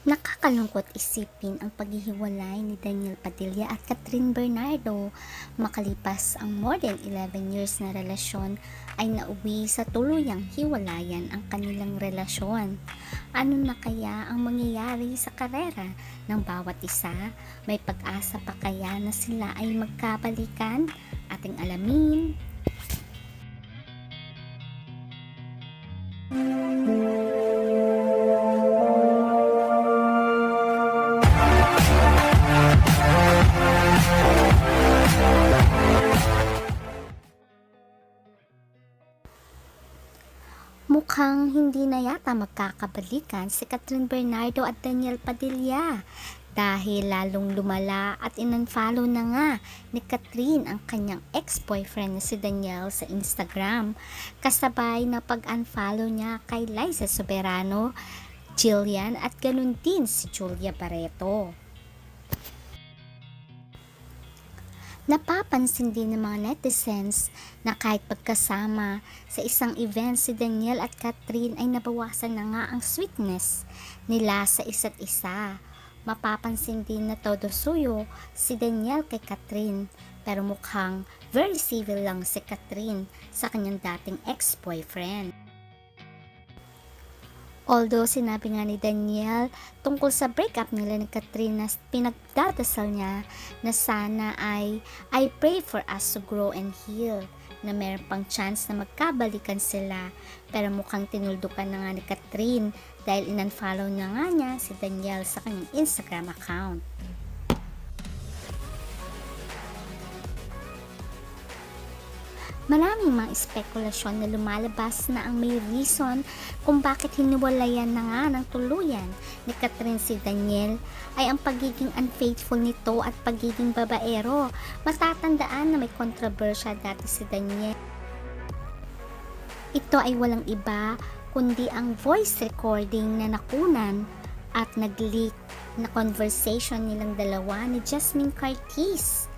Nakakalungkot isipin ang paghihiwalay ni Daniel Padilla at Catherine Bernardo. Makalipas ang more than 11 years na relasyon ay nauwi sa tuluyang hiwalayan ang kanilang relasyon. Ano na kaya ang mangyayari sa karera ng bawat isa? May pag-asa pa kaya na sila ay magkabalikan? Ating alamin. Hindi na yata magkakabalikan si Catherine Bernardo at Daniel Padilla dahil lalong lumala at inunfollow na nga ni Catherine ang kanyang ex-boyfriend na si Daniel sa Instagram kasabay na pag-unfollow niya kay Liza Soberano, Jillian at ganun din si Julia Barreto. Napapansin din ng mga netizens na kahit pagkasama sa isang event si Daniel at Catherine ay nabawasan na nga ang sweetness nila sa isa't isa. Mapapansin din na todo suyo si Daniel kay Catherine pero mukhang very civil lang si Catherine sa kanyang dating ex-boyfriend. Although sinabi nga ni Daniel tungkol sa breakup nila ni Catherine na pinagdadasal niya na sana ay I pray for us to grow and heal na meron pang chance na magkabalikan sila pero mukhang tinuldukan na nga ni Catherine dahil inunfollow na nga niya si Daniel sa kanyang Instagram account. Maraming mga espekulasyon na lumalabas na ang may reason kung bakit hiniwalayan na nga ng tuluyan ni Catherine si Daniel ay ang pagiging unfaithful nito at pagiging babaero. Matatandaan na may kontrobersya dati si Daniel. Ito ay walang iba kundi ang voice recording na nakunan at nag-leak na conversation nilang dalawa ni Jasmine Curtis.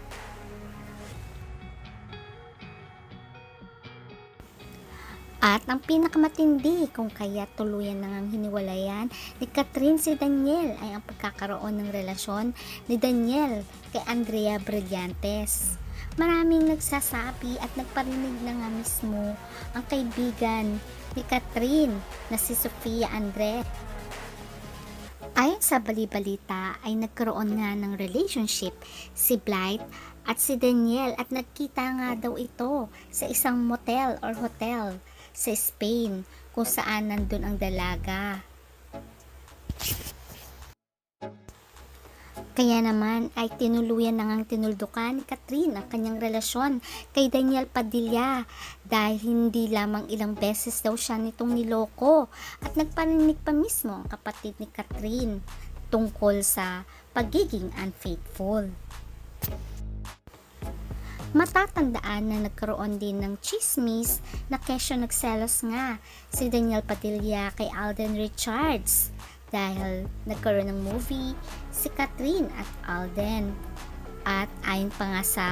At ang pinakamatindi kung kaya tuluyan na ngang hiniwalayan ni Catherine si Daniel ay ang pagkakaroon ng relasyon ni Daniel kay Andrea Brillantes. Maraming nagsasabi at nagparinig na nga mismo ang kaibigan ni Catherine na si Sofia Andre. Ayon sa balibalita ay nagkaroon nga ng relationship si Blight at si Daniel at nagkita nga daw ito sa isang motel or hotel sa Spain kung saan nandun ang dalaga. Kaya naman ay tinuluyan na ngang tinuldukan ni Catherine ang kanyang relasyon kay Daniel Padilla dahil hindi lamang ilang beses daw siya nitong niloko at nagpaninig pa mismo ang kapatid ni Catherine tungkol sa pagiging unfaithful. Matatandaan na nagkaroon din ng chismis na kesyo nagselos nga si Daniel Padilla kay Alden Richards dahil nagkaroon ng movie si Catherine at Alden. At ayon pa nga sa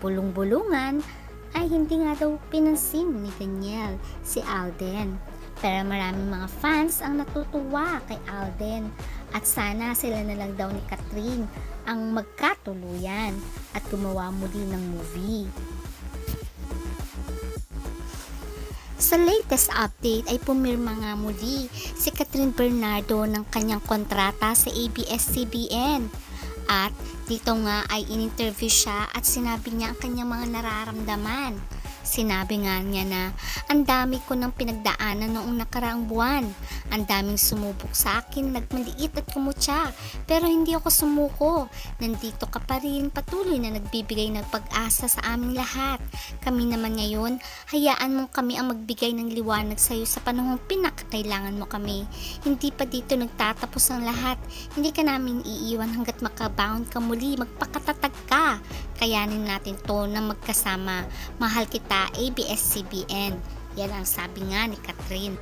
bulong-bulungan ay hindi nga daw pinansin ni Daniel si Alden. Pero maraming mga fans ang natutuwa kay Alden at sana sila na lang daw ni Catherine ang magkatuluyan at gumawa muli ng movie. Sa latest update ay pumirma nga muli si Catherine Bernardo ng kanyang kontrata sa ABS-CBN. At dito nga ay in-interview siya at sinabi niya ang kanyang mga nararamdaman. Sinabi nga niya na ang dami ko ng pinagdaanan noong nakaraang buwan. Ang daming sumubok sa akin, nagmaliit at kumutya. Pero hindi ako sumuko. Nandito ka pa rin, patuloy na nagbibigay ng pag-asa sa aming lahat. Kami naman ngayon, hayaan mo kami ang magbigay ng liwanag sa iyo sa panahong pinakakailangan mo kami. Hindi pa dito nagtatapos ang lahat. Hindi ka namin iiwan hanggat makabound ka muli. Magpakatatag ka. Kayanin natin to na magkasama. Mahal kita, ABS-CBN. Yan ang sabi nga ni Catherine.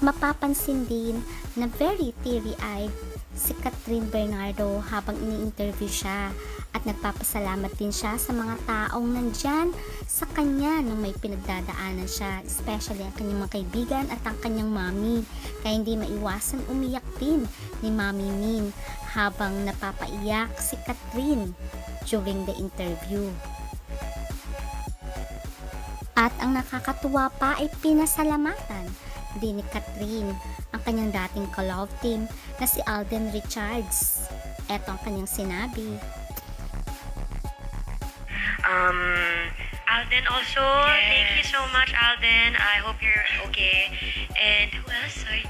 mapapansin din na very teary-eyed si Catherine Bernardo habang ini-interview siya at nagpapasalamat din siya sa mga taong nandyan sa kanya nung may pinagdadaanan siya, especially ang kanyang mga kaibigan at ang kanyang mami. Kaya hindi maiwasan umiyak din ni Mami Min habang napapaiyak si Catherine during the interview. At ang nakakatuwa pa ay pinasalamatan din ni Catherine ang kanyang dating ka-love team na si Alden Richards. Eto ang kanyang sinabi. Um, Alden also, thank you so much, Alden. I hope you're okay. And who else? Sorry.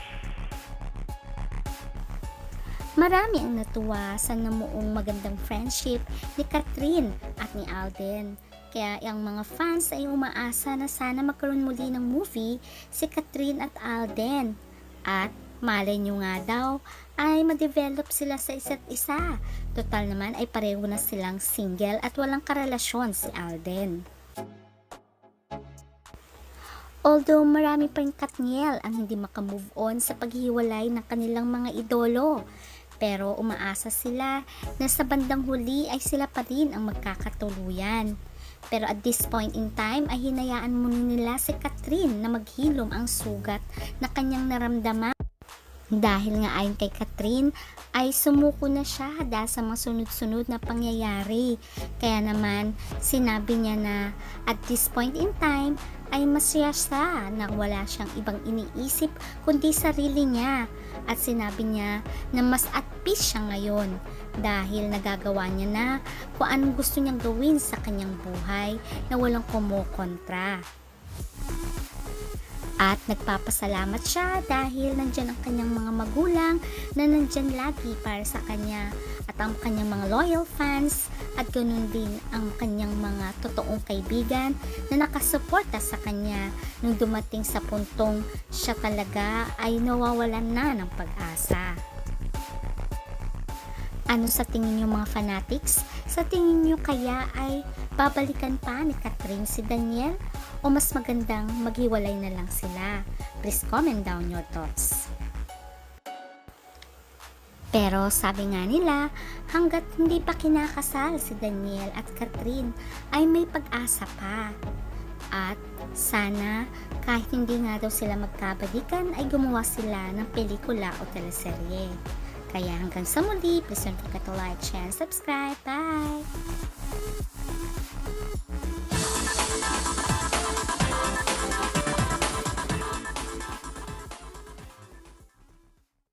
Marami ang natuwa sa namuong magandang friendship ni Catherine at ni Alden. Kaya ang mga fans ay umaasa na sana magkaroon muli ng movie si Catherine at Alden. At malay nyo nga daw ay ma-develop sila sa isa't isa. Total naman ay pareho na silang single at walang karelasyon si Alden. Although marami pa rin Katniel ang hindi makamove on sa paghiwalay ng kanilang mga idolo. Pero umaasa sila na sa bandang huli ay sila pa rin ang magkakatuluyan. Pero at this point in time ay hinayaan muna nila si Catherine na maghilom ang sugat na kanyang naramdaman. Dahil nga ayon kay Catherine ay sumuko na siya dahil sa mga sunod-sunod na pangyayari. Kaya naman sinabi niya na at this point in time ay masaya siya na wala siyang ibang iniisip kundi sarili niya. At sinabi niya na mas at peace siya ngayon dahil nagagawa niya na kung anong gusto niyang gawin sa kanyang buhay na walang kumukontra. At nagpapasalamat siya dahil nandyan ang kanyang mga magulang na nandyan lagi para sa kanya at ang kanyang mga loyal fans at ganun din ang kanyang mga totoong kaibigan na nakasuporta sa kanya nung dumating sa puntong siya talaga ay nawawalan na ng pag-asa. Ano sa tingin niyo mga fanatics? Sa tingin niyo kaya ay babalikan pa ni Catherine si Daniel? O mas magandang maghiwalay na lang sila? Please comment down your thoughts. Pero sabi nga nila, hanggat hindi pa kinakasal si Daniel at Catherine ay may pag-asa pa. At sana kahit hindi nga daw sila magkabalikan ay gumawa sila ng pelikula o teleserye. Kaya hanggang sa muli, please don't forget to like, share, and subscribe. Bye!